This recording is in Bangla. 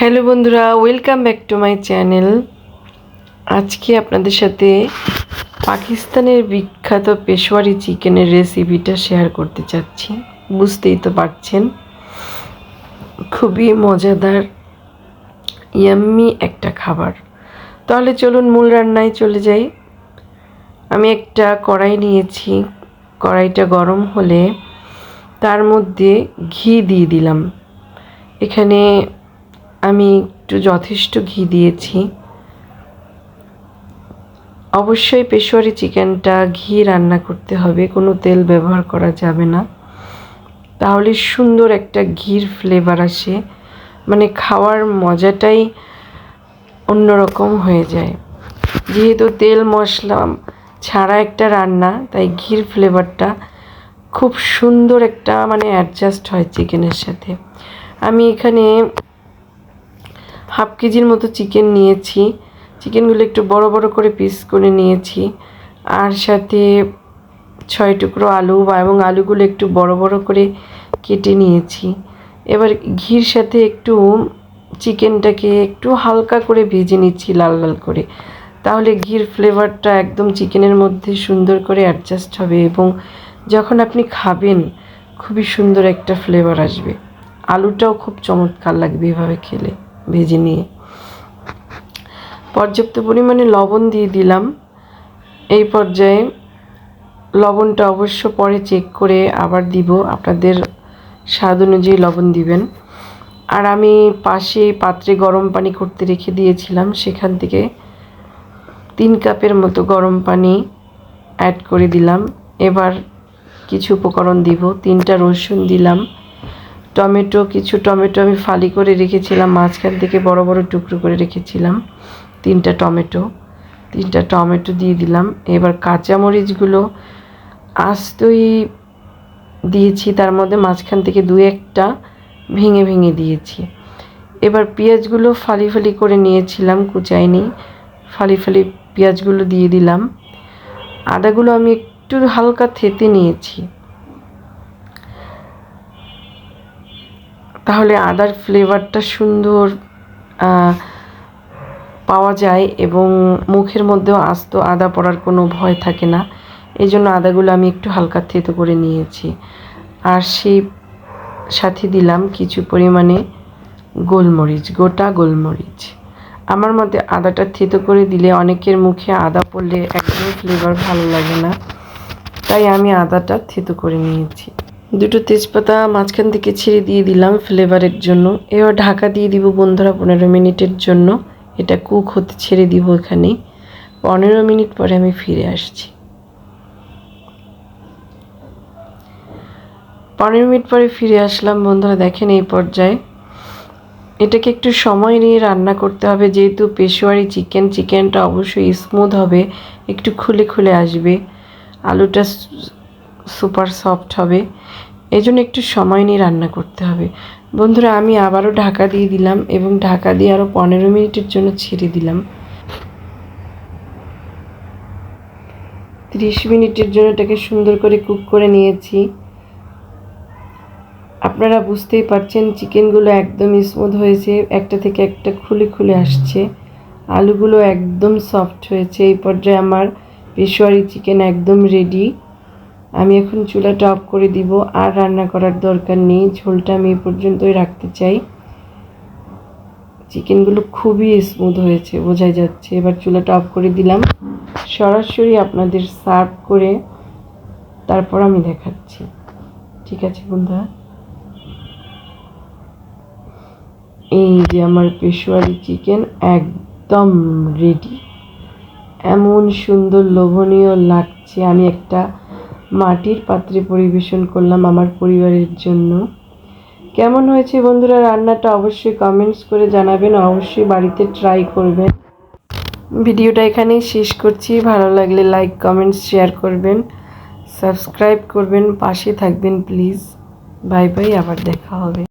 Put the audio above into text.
হ্যালো বন্ধুরা welcome back to my channel আজকে আপনাদের সাথে পাকিস্তানের বিখ্যাত পেশোয়ারি চিকেনের রেসিপিটা শেয়ার করতে চাচ্ছি। বুঝতেই তো পারছেন, খুবই মজাদার ইয়াম্মি একটা খাবার। তাহলে চলুন মূল রান্নায় চলে যাই। আমি একটা কড়াই নিয়েছি, কড়াইটা গরম হলে তার মধ্যে ঘি দিয়ে দিলাম। এখানে আমি একটু যথেষ্ট ঘি দিয়েছি। অবশ্যই পেশোয়ারি চিকেনটা ঘি রান্না করতে হবে, কোনো তেল ব্যবহার করা যাবে না। তাহলে সুন্দর একটা ঘির ফ্লেভার আসে মানে খাওয়ার মজাটাই অন্যরকম হয়ে যায়। যেহেতু তেল মশলা ছাড়া একটা রান্না, তাই ঘির ফ্লেভারটা খুব সুন্দর একটা মানে অ্যাডজাস্ট হয় চিকেনের সাথে। আমি এখানে হাফ কেজির মতো চিকেন নিয়েছি। চিকেনগুলো একটু বড় বড় করে পিস করে নিয়েছি। আর সাথে ছয় টুকরো আলু বা এবং আলুগুলো একটু বড় বড় করে কেটে নিয়েছি। এবার ঘির সাথে একটু চিকেনটাকে একটু হালকা করে ভেজে নিচ্ছি লাল লাল করে। তাহলে ঘির ফ্লেভারটা একদম চিকেনের মধ্যে সুন্দর করে অ্যাডজাস্ট হবে এবং যখন আপনি খাবেন খুবই সুন্দর একটা ফ্লেভার আসবে। আলুটাও খুব চমৎকার লাগবে এভাবে খেলে। ভেজে নিয়ে। পর্যাপ্ত পরিমাণে লবণ দিয়ে দিলাম। এই পর্যায়ে লবণটা অবশ্য পরে চেক করে আবার দিব। আপনাদের স্বাদ অনুযায়ী লবণ দিবেন। আর আমি পাশে পাত্রে গরম পানি করতে রেখে দিয়েছিলাম। সেখান থেকে তিন কাপের মতো গরম পানি অ্যাড করে দিলাম। এবার কিছু উপকরণ দিব। তিনটা রসুন দিলাম। টমেটো, কিছু টমেটো আমি ফালি করে রেখেছিলাম, মাঝখান থেকে বড় বড় টুকরো করে রেখেছিলাম, তিনটা টমেটো তিনটা টমেটো দিয়ে দিলাম। এবার কাঁচামরিচগুলো আস্তই দিয়েছি, তার মধ্যে মাঝখান থেকে দু একটা ভেঙে ভেঙে দিয়েছি। এবার পেঁয়াজগুলো ফালি ফালি করে নিয়েছিলাম কুচাইনি ফালি ফালি পেঁয়াজগুলো দিয়ে দিলাম। আদাগুলো আমি একটু হালকা থেতে নিয়েছি। তাহলে আদার ফ্লেভারটা সুন্দর পাওয়া যায় এবং মুখের মধ্যেও আস্ত আদা পড়ার কোনো ভয় থাকে না। এই জন্য আদাগুলো আমি একটু হালকা থেতো করে নিয়েছি। আর সেই সাথে দিলাম কিছু পরিমাণে গোলমরিচ, গোটা গোলমরিচ। আমার মতে আদাটা থেতো করে দিলে অনেকের মুখে আদা পড়লে একদমই ফ্লেভার ভালো লাগে না। তাই আমি আদাটা থেতো করে নিয়েছি। দুটো তেজপাতা মাঝখান থেকে ছিঁড়ে দিয়ে দিলাম ফ্লেভারের জন্য। এবার ঢাকা দিয়ে দিব বন্ধুরা পনেরো মিনিটের জন্য। এটা কুক হতে ছেড়ে দিব এখানে। পনেরো মিনিট পরে আমি ফিরে আসছি। পনেরো মিনিট পরে ফিরে আসলাম বন্ধুরা, দেখেন এই পর্যায়ে। এটাকে একটু সময় নিয়ে রান্না করতে হবে, যেহেতু পেশোয়ারি চিকেন, চিকেনটা অবশ্যই স্মুথ হবে, একটু খুলে খুলে আসবে। আলুটা সুপার সফট হবে। এই জন্য একটু সময় নিয়ে রান্না করতে হবে। বন্ধুরা, আমি আবারও ঢাকা দিয়ে দিলাম এবং ঢাকা দিয়ে আরও পনেরো মিনিটের জন্য ছেড়ে দিলাম। ত্রিশ মিনিটের জন্য এটাকে সুন্দর করে কুক করে নিয়েছি। আপনারা বুঝতেই পারছেন, চিকেনগুলো একদম স্মুথ হয়েছে। একটা থেকে একটা খুলে খুলে আসছে। আলুগুলো একদম সফট হয়েছে। এই পর্যায়ে আমার পেশোয়ারি চিকেন একদম রেডি আমি এখন চুলাটা অফ করে দিব, আর রান্না করার দরকার নেই। ঝোলটা আমি এই পর্যন্তই রাখতে চাই। চিকেনগুলো খুবই স্মুথ হয়েছে, বোঝাই যাচ্ছে। এবার চুলাটা অফ করে দিলাম। সরাসরি আপনাদের সার্ভ করে তারপর আমি দেখাচ্ছি। ঠিক আছে, বন্ধুরা? এই যে আমার পেশোয়ারি চিকেন একদম রেডি এমন সুন্দর, লোভনীয় লাগছে। আমি একটা মাটির পাত্রে পরিবেশন করলাম আমার পরিবারের জন্য। কেমন হয়েছে বন্ধুরা রান্নাটা অবশ্যই কমেন্টস করে জানাবেন, অবশ্যই বাড়িতে ট্রাই করবেন। ভিডিওটা এখানেই শেষ করছি, ভালো লাগলে লাইক কমেন্টস শেয়ার করবেন সাবস্ক্রাইব করবেন, পাশে থাকবেন প্লিজ বাই বাই আবার দেখা হবে।